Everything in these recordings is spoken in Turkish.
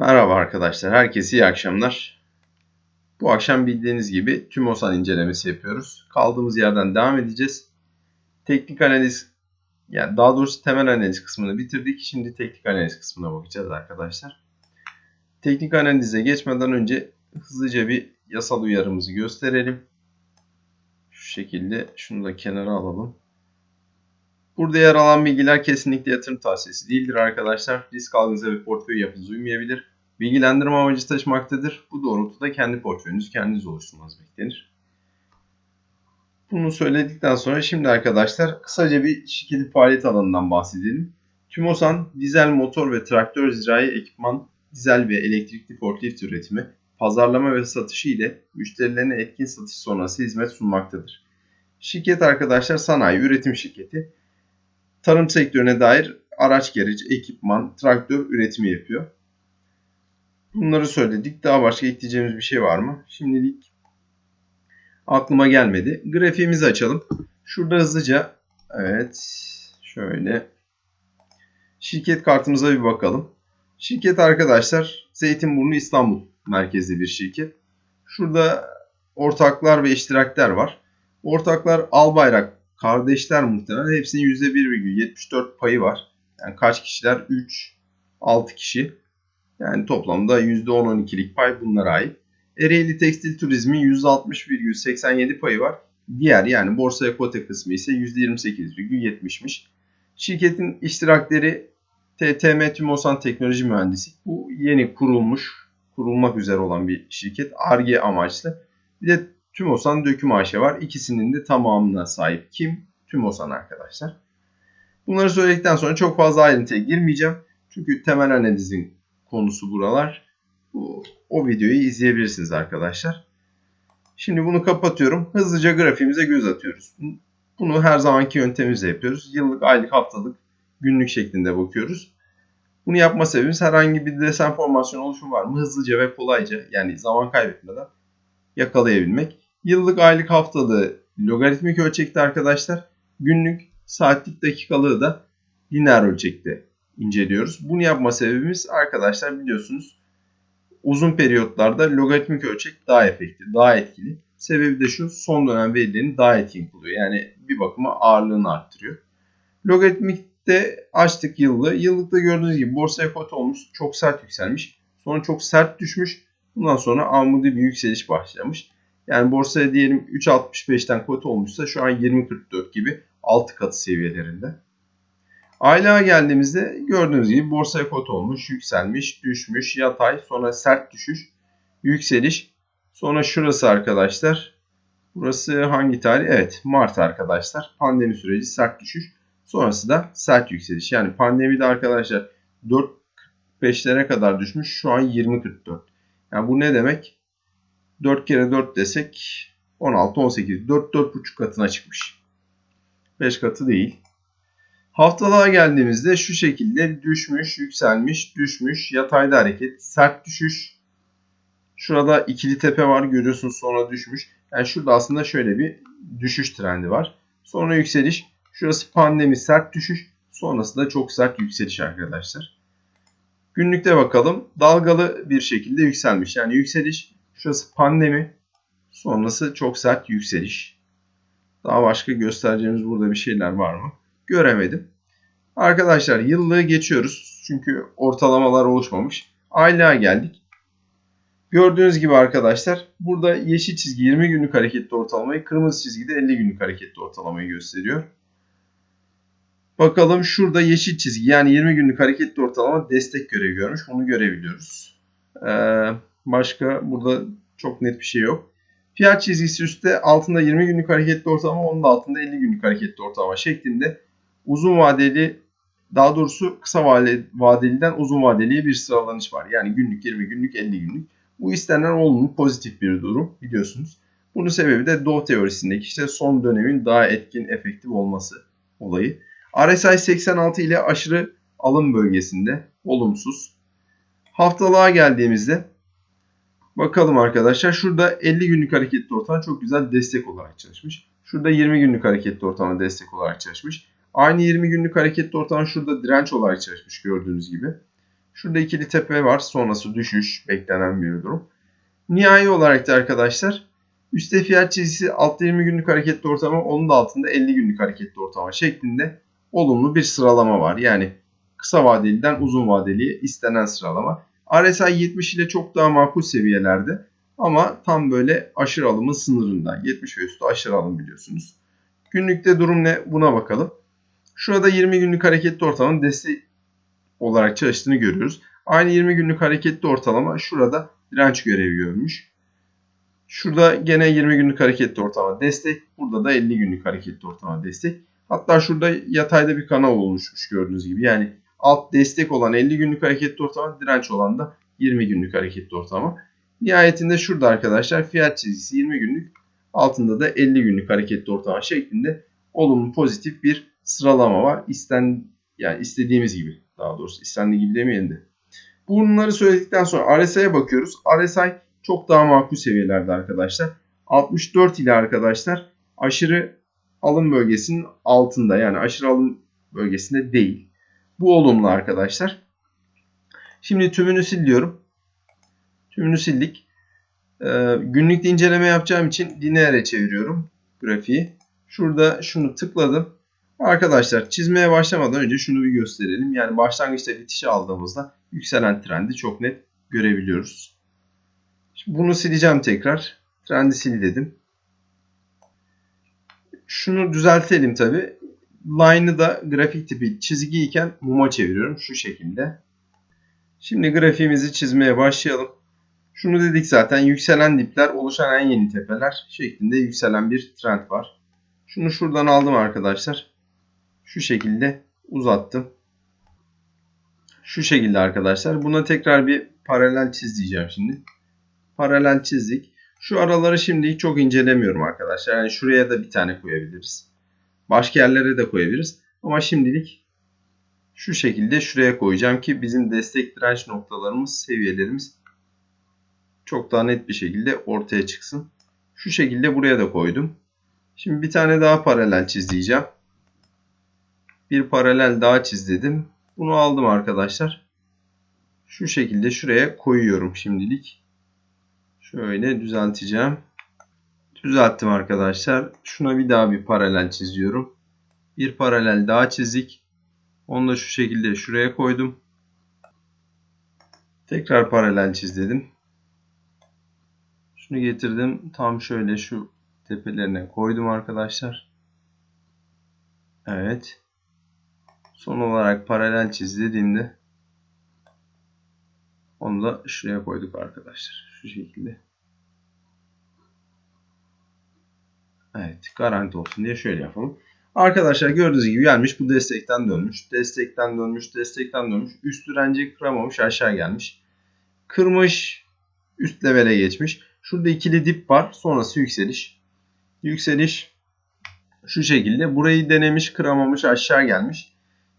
Merhaba arkadaşlar, herkese iyi akşamlar. Bu akşam bildiğiniz gibi TÜMOSAN incelemesi yapıyoruz. Kaldığımız yerden devam edeceğiz. Teknik analiz, yani daha doğrusu temel analiz kısmını bitirdik. Şimdi teknik analiz kısmına bakacağız arkadaşlar. Teknik analize geçmeden önce hızlıca bir yasal uyarımızı gösterelim. Şu şekilde şunu da kenara alalım. Burada yer alan bilgiler kesinlikle yatırım tavsiyesi değildir arkadaşlar. Risk algınıza ve portföy yapınıza uymayabilir. Bilgilendirme amacı taşımaktadır. Bu doğrultuda kendi portföyünüzü kendiniz oluşturmanız beklenir. Bunu söyledikten sonra şimdi arkadaşlar kısaca bir şirketin faaliyet alanından bahsedelim. TÜMOSAN dizel motor ve traktör zirai ekipman, dizel ve elektrikli forklift üretimi, pazarlama ve satışı ile müşterilerine etkin satış sonrası hizmet sunmaktadır. Şirket arkadaşlar sanayi üretim şirketi tarım sektörüne dair araç gereç, ekipman, traktör üretimi yapıyor. Bunları söyledik. Daha başka ekleyeceğimiz bir şey var mı? Şimdilik aklıma gelmedi. Grafiğimizi açalım. Şurada hızlıca evet şöyle şirket kartımıza bir bakalım. Şirket arkadaşlar Zeytinburnu İstanbul merkezli bir şirket. Şurada ortaklar ve iştirakler var. Ortaklar Albayrak kardeşler muhtemelen hepsinin %1,74 payı var. Yani kaç kişiler? 3, 6 kişi. Yani toplamda %10-12'lik pay bunlara ait. Ereğli Tekstil Turizmi %60,87 payı var. Diğer yani borsaya kote kısmı ise %28,70'miş. Şirketin iştirakleri TTM Tümosan Teknoloji Mühendisi. Bu yeni kurulmuş, kurulmak üzere olan bir şirket. ARGE amaçlı. Bir de Tümosan Döküm AŞ var. İkisinin de tamamına sahip kim? Tümosan arkadaşlar. Bunları söyledikten sonra çok fazla ayrıntıya girmeyeceğim. Çünkü temel analizin konusu buralar. Bu, o videoyu izleyebilirsiniz arkadaşlar. Şimdi bunu kapatıyorum. Hızlıca grafiğimize göz atıyoruz. Bunu her zamanki yöntemimizle yapıyoruz. Yıllık, aylık, haftalık, günlük şeklinde bakıyoruz. Bunu yapma sebebimiz herhangi bir desen formasyon oluşumu var mı? Hızlıca ve kolayca yani zaman kaybetmeden yakalayabilmek. Yıllık, aylık, haftalığı logaritmik ölçekte arkadaşlar. Günlük, saatlik, dakikalığı da lineer ölçekte inceliyoruz. Bunu yapma sebebimiz arkadaşlar biliyorsunuz uzun periyotlarda logaritmik ölçek daha efektif, daha etkili. Sebebi de şu son dönem verilerini daha etkin kılıyor. Yani bir bakıma ağırlığını arttırıyor. Logaritmikte açtık yıllığı. Yıllıkta gördüğünüz gibi borsaya kot olmuş. Çok sert yükselmiş. Sonra çok sert düşmüş. Bundan sonra amudi bir yükseliş başlamış. Yani borsaya diyelim 3.65'ten kot olmuşsa şu an 20.44 gibi 6 katı seviyelerinde. Aylığa geldiğimizde gördüğünüz gibi borsaya kot olmuş, yükselmiş, düşmüş, yatay, sonra sert düşüş, yükseliş. Sonra şurası arkadaşlar. Burası hangi tarih? Evet Mart arkadaşlar. Pandemi süreci sert düşüş. Sonrası da sert yükseliş. Yani pandemide arkadaşlar 4.45'lere kadar düşmüş. Şu an 20.44. Yani bu ne demek? 4 kere 4 desek 16, 18, 4, 4,5 katına çıkmış. 5 katı değil. Haftalığa geldiğimizde şu şekilde düşmüş, yükselmiş, düşmüş, yatayda hareket, sert düşüş. Şurada ikili tepe var görüyorsunuz sonra düşmüş. Yani şurada aslında şöyle bir düşüş trendi var. Sonra yükseliş. Şurası pandemi sert düşüş. Sonrası da çok sert yükseliş arkadaşlar. Günlükte bakalım. Dalgalı bir şekilde yükselmiş. Yani yükseliş. Şurası pandemi. Sonrası çok sert yükseliş. Daha başka göstereceğimiz burada bir şeyler var mı? Göremedim. Arkadaşlar yıllığı geçiyoruz. Çünkü ortalamalar oluşmamış. Aylığa geldik. Gördüğünüz gibi arkadaşlar burada yeşil çizgi 20 günlük hareketli ortalamayı, kırmızı çizgi de 50 günlük hareketli ortalamayı gösteriyor. Bakalım şurada yeşil çizgi yani 20 günlük hareketli ortalama destek görevi görmüş. Bunu görebiliyoruz. Ee, başka burada çok net bir şey yok. Fiyat çizgisi üstte altında 20 günlük hareketli ortalama onun da altında 50 günlük hareketli ortalama şeklinde uzun vadeli daha doğrusu kısa vadeliden uzun vadeliye bir sıralanış var. Yani günlük 20 günlük 50 günlük. Bu istenen olumlu pozitif bir durum biliyorsunuz. Bunun sebebi de Dow teorisindeki işte son dönemin daha etkin efektif olması olayı. RSI 86 ile aşırı alım bölgesinde olumsuz. Haftalığa geldiğimizde bakalım arkadaşlar. Şurada 50 günlük hareketli ortalama çok güzel destek olarak çalışmış. Şurada 20 günlük hareketli ortalama destek olarak çalışmış. Aynı 20 günlük hareketli ortalama şurada direnç olarak çalışmış gördüğünüz gibi. Şurada ikili tepe var. Sonrası düşüş beklenen bir durum. Nihai olarak da arkadaşlar üstte fiyat çizgisi altta 20 günlük hareketli ortalama onun da altında 50 günlük hareketli ortalama şeklinde olumlu bir sıralama var. Yani kısa vadeliden uzun vadeliye istenen sıralama. RSI 70 ile çok daha makul seviyelerde ama tam böyle aşırı alımın sınırında. 70 ve üstü aşırı alım biliyorsunuz. Günlükte durum ne? Buna bakalım. Şurada 20 günlük hareketli ortalamanın destek olarak çalıştığını görüyoruz. Aynı 20 günlük hareketli ortalama şurada direnç görevi görmüş. Şurada gene 20 günlük hareketli ortalama destek. Burada da 50 günlük hareketli ortalama destek. Hatta şurada yatayda bir kanal oluşmuş gördüğünüz gibi. Yani alt destek olan 50 günlük hareketli ortalama, direnç olan da 20 günlük hareketli ortalama. Nihayetinde şurada arkadaşlar fiyat çizgisi 20 günlük, altında da 50 günlük hareketli ortalama şeklinde olumlu pozitif bir sıralama var. İsten yani istediğimiz gibi daha doğrusu istendiği gibi demeyelim de. Bunları söyledikten sonra RSI'ye bakıyoruz. RSI çok daha makul seviyelerde arkadaşlar. 64 ile arkadaşlar aşırı alım bölgesinin altında yani aşırı alım bölgesinde değil. Bu olumlu arkadaşlar. Şimdi tümünü sil diyorum. Tümünü sildik. Ee, günlük inceleme yapacağım için lineere çeviriyorum grafiği. Şurada şunu tıkladım. Arkadaşlar çizmeye başlamadan önce şunu bir gösterelim. Yani başlangıçta bitişi aldığımızda yükselen trendi çok net görebiliyoruz. Şimdi bunu sileceğim tekrar. Trendi sil dedim. Şunu düzeltelim tabi. Line'ı da grafik tipi çizgi iken muma çeviriyorum şu şekilde. Şimdi grafiğimizi çizmeye başlayalım. Şunu dedik zaten yükselen dipler oluşan en yeni tepeler şeklinde yükselen bir trend var. Şunu şuradan aldım arkadaşlar. Şu şekilde uzattım. Şu şekilde arkadaşlar. Buna tekrar bir paralel çiz diyeceğim şimdi. Paralel çizdik. Şu araları şimdi çok incelemiyorum arkadaşlar. Yani şuraya da bir tane koyabiliriz. Başka yerlere de koyabiliriz. Ama şimdilik şu şekilde şuraya koyacağım ki bizim destek direnç noktalarımız, seviyelerimiz çok daha net bir şekilde ortaya çıksın. Şu şekilde buraya da koydum. Şimdi bir tane daha paralel çiz diyeceğim. Bir paralel daha çiz dedim. Bunu aldım arkadaşlar. Şu şekilde şuraya koyuyorum şimdilik. Şöyle düzelteceğim. Düzelttim arkadaşlar. Şuna bir daha bir paralel çiziyorum. Bir paralel daha çizdik. Onu da şu şekilde şuraya koydum. Tekrar paralel çiz dedim. Şunu getirdim. Tam şöyle şu tepelerine koydum arkadaşlar. Evet. Son olarak paralel çiz dediğimde onu da şuraya koyduk arkadaşlar. Şu şekilde. Evet garanti olsun diye şöyle yapalım. Arkadaşlar gördüğünüz gibi gelmiş bu destekten dönmüş. Destekten dönmüş. Destekten dönmüş. Üst direnci kıramamış aşağı gelmiş. Kırmış. Üst levele geçmiş. Şurada ikili dip var. Sonrası yükseliş. Yükseliş şu şekilde. Burayı denemiş kıramamış aşağı gelmiş.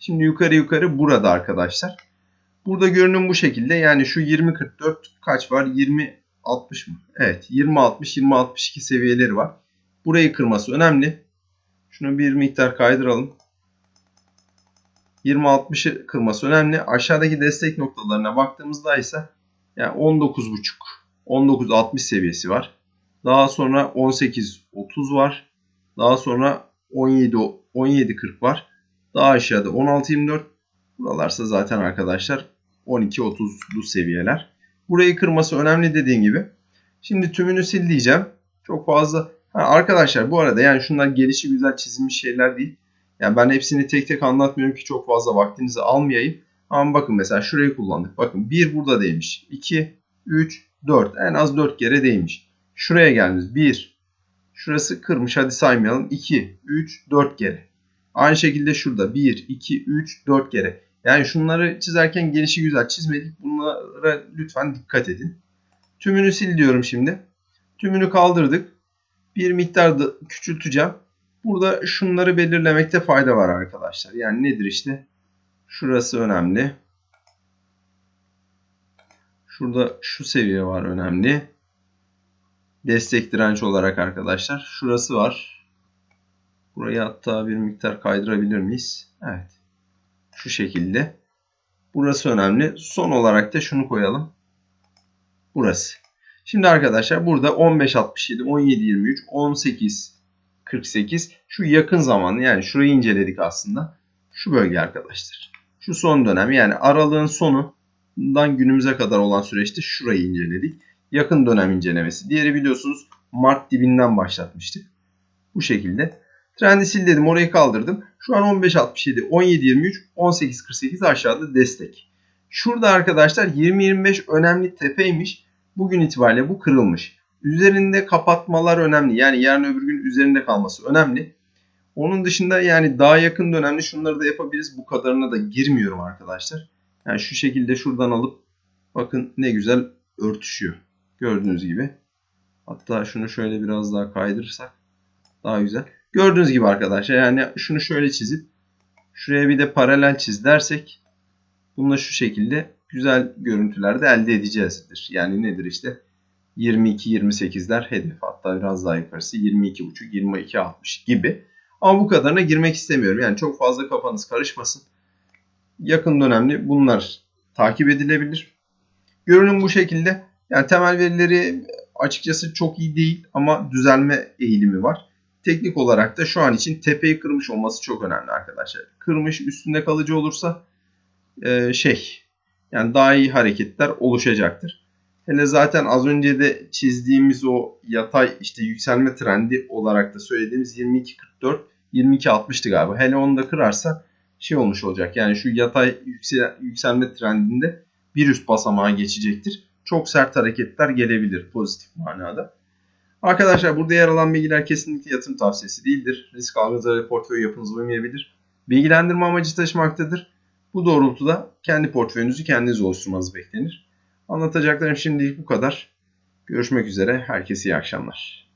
Şimdi yukarı yukarı burada arkadaşlar. Burada görünüm bu şekilde. Yani şu 20.44 kaç var? 20.60 mı? Evet 20.60 20.62 seviyeleri var. Burayı kırması önemli. Şunu bir miktar kaydıralım. 20.60'ı kırması önemli. Aşağıdaki destek noktalarına baktığımızda ise yani 19.5 19.60 seviyesi var. Daha sonra 18.30 var. Daha sonra 17 17.40 var. Daha aşağıda 16.24. Buralarsa zaten arkadaşlar 12.30'lu seviyeler. Burayı kırması önemli dediğim gibi. Şimdi tümünü sil diyeceğim. Çok fazla. Ha, arkadaşlar bu arada yani şunlar gelişi güzel çizilmiş şeyler değil. Yani ben hepsini tek tek anlatmıyorum ki çok fazla vaktinizi almayayım. Ama bakın mesela şurayı kullandık. Bakın 1 burada değmiş. 2, 3, 4. En az 4 kere değmiş. Şuraya geldiniz. 1. Şurası kırmış. Hadi saymayalım. 2, 3, 4 kere. Aynı şekilde şurada 1, 2, 3, 4 kere. Yani şunları çizerken gelişi güzel çizmedik. Bunlara lütfen dikkat edin. Tümünü sil diyorum şimdi. Tümünü kaldırdık. Bir miktar da küçülteceğim. Burada şunları belirlemekte fayda var arkadaşlar. Yani nedir işte? Şurası önemli. Şurada şu seviye var önemli. Destek direnç olarak arkadaşlar. Şurası var. Burayı hatta bir miktar kaydırabilir miyiz? Evet. Şu şekilde. Burası önemli. Son olarak da şunu koyalım. Burası. Şimdi arkadaşlar burada 15.67, 17.23, 18.48 şu yakın zamanlı yani şurayı inceledik aslında. Şu bölge arkadaşlar. Şu son dönem yani aralığın sonundan günümüze kadar olan süreçte şurayı inceledik. Yakın dönem incelemesi. Diğeri biliyorsunuz Mart dibinden başlatmıştık. Bu şekilde. Trendi sil dedim orayı kaldırdım. Şu an 15.67, 17.23, 18.48 aşağıda destek. Şurada arkadaşlar 20-25 önemli tepeymiş. Bugün itibariyle bu kırılmış. Üzerinde kapatmalar önemli. Yani yarın öbür gün üzerinde kalması önemli. Onun dışında yani daha yakın dönemde şunları da yapabiliriz. Bu kadarına da girmiyorum arkadaşlar. Yani şu şekilde şuradan alıp bakın ne güzel örtüşüyor. Gördüğünüz gibi. Hatta şunu şöyle biraz daha kaydırırsak daha güzel. Gördüğünüz gibi arkadaşlar yani şunu şöyle çizip şuraya bir de paralel çiz dersek bununla şu şekilde güzel görüntüler de elde edeceğizdir. Yani nedir işte 22-28'ler hedef hatta biraz daha yukarısı 22.5-22.60 gibi. Ama bu kadarına girmek istemiyorum. Yani çok fazla kafanız karışmasın. Yakın dönemli bunlar takip edilebilir. Görünüm bu şekilde. Yani temel verileri açıkçası çok iyi değil ama düzelme eğilimi var. Teknik olarak da şu an için tepeyi kırmış olması çok önemli arkadaşlar. Kırmış üstünde kalıcı olursa e, şey yani daha iyi hareketler oluşacaktır. Hele zaten az önce de çizdiğimiz o yatay işte yükselme trendi olarak da söylediğimiz 22.44 22.60'tı galiba. Hele onu da kırarsa şey olmuş olacak. Yani şu yatay yüksel, yükselme trendinde bir üst basamağa geçecektir. Çok sert hareketler gelebilir pozitif manada. Arkadaşlar burada yer alan bilgiler kesinlikle yatırım tavsiyesi değildir. Risk algınıza ve portföy yapınıza uymayabilir. Bilgilendirme amacı taşımaktadır. Bu doğrultuda kendi portföyünüzü kendiniz oluşturmanız beklenir. Anlatacaklarım şimdilik bu kadar. Görüşmek üzere. Herkese iyi akşamlar.